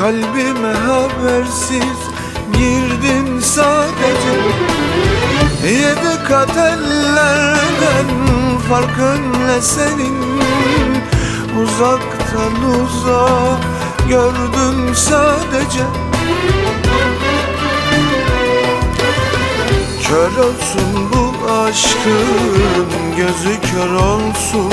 Kalbime habersiz girdin sadece. Yedi kat ellerden farkın ne senin. Uzaktan uzağa gördüm sadece. Kör olsun bu aşkın gözü kör olsun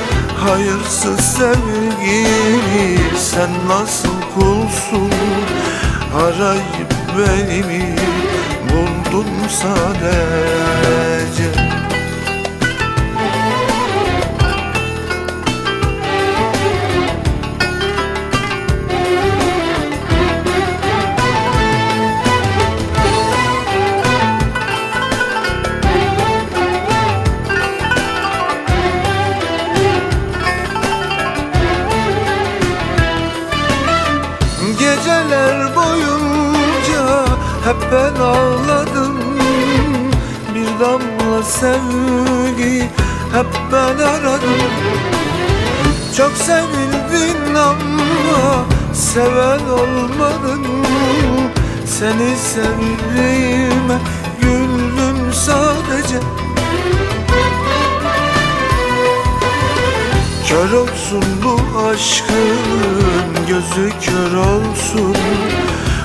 Hayırsız sevgili sen nasıl kulsun? Arayıp beni buldun sadece hep ben ağladım. Bir damla sevgi hep ben aradım. Çok sevildin ama seven olmadın. Seni sevdiğime güldüm sadece. Kör olsun bu aşkın gözü kör olsun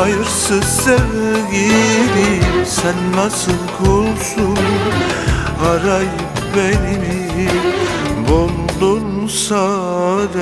Hayırsız sevgili sen nasıl kulsun? Arayıp beni mi buldun sadece